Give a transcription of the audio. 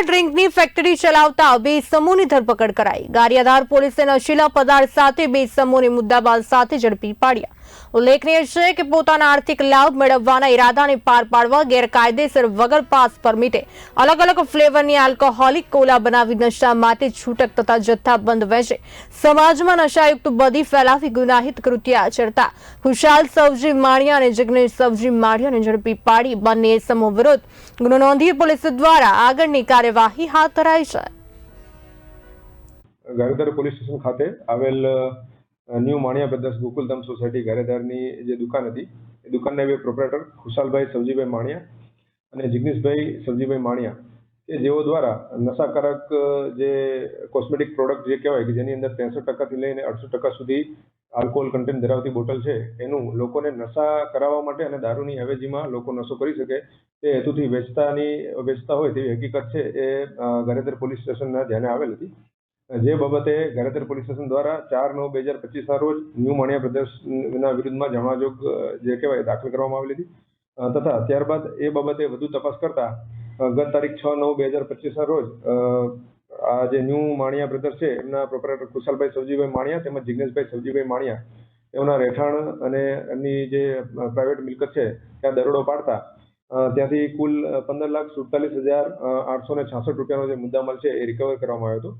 ડ્રિંકની factory ચલાવતા બે સમૂહની ધરપકડ કરાઈ. ગારિયાધાર પોલીસે નશીલા પદાર્થ સાથે બે સમૂહને મુદ્દામાલ સાથે ઝડપી પાડ્યા. ઉલ્લેખનીય છે કે પોતાના આર્થિક લાભ મેળવવાના ઈરાદાને પાર પાડવા ગેરકાયદેસર વગર પાસ પરમિટે અલગ અલગ ફ્લેવરની આલ્કોહોલિક કોલા બનાવી નશા માટે છૂટક તથા જથ્થાબંધ વેચે સમાજમાં નશાયુક્ત બધી ફેલાવી ગુનાહિત કૃત્ય આચરતા ખુશાલ સવજી માણિયા અને જિગ્નેશ સવજી માણિયાને ઝડપી પાડી બંને સમૂહ વિરુદ્ધ ગુનો નોંધી પોલીસ દ્વારા આગળની કાર્યવાહી હાથ ધરાઈ છે. ગારિયાધાર પોલીસ સ્ટેશન ખાતે આવેલ new Maniya brothers Gokuldham society ગારિયાધારની જે દુકાન હતી, એ દુકાનના બે પ્રોપરેટર ખુશાલભાઈ સબજીભાઈ માણિયા અને જિગ્નેશભાઈ સબજીભાઈ માણિયા, કે જેઓ દ્વારા નશાકારક જે કોસ્મેટિક પ્રોડક્ટ જે કહેવાય કે જેની અંદર ત્રેસઠ ટકાથી લઈને અડસઠ ટકા સુધી આલ્કોહોલ કન્ટેન્ટ ધરાવતી બોટલ છે એનું લોકોને નશા કરાવવા માટે અને દારૂની અવેજીમાં લોકો નશો કરી શકે તે હેતુથી વેચતાની વેચતા હોય તેવી હકીકત છે એ અ, પોલીસ સ્ટેશનના ધ્યાને આવેલ હતી. જે બાબતે ગારિયાધાર પોલીસ સ્ટેશન દ્વારા ચાર નવ બે હજાર પચીસના રોજ ન્યૂ માણિયા પ્રદેશના વિરુદ્ધમાં જમાજોગ જે કહેવાય દાખલ કરવામાં આવેલી હતી. તથા ત્યારબાદ એ બાબતે વધુ તપાસ કરતા ગત તારીખ છ નવ બે હજાર પચીસના રોજ આ જે ન્યૂ માણિયા બ્રધર છે, એમના પ્રોપરેટર કુશાલભાઈ સવજીભાઈ માણિયા તેમજ જિજ્ઞેશભાઈ સવજીભાઈ માણિયા, એમના રહેઠાણ અને એમની જે પ્રાઇવેટ મિલકત છે, ત્યાં દરોડો પાડતા ત્યાંથી કુલ પંદર લાખ સુડતાલીસ હજાર આઠસો ને છાસઠ રૂપિયાનો જે મુદ્દામાલ છે એ રિકવર કરવામાં આવ્યો હતો.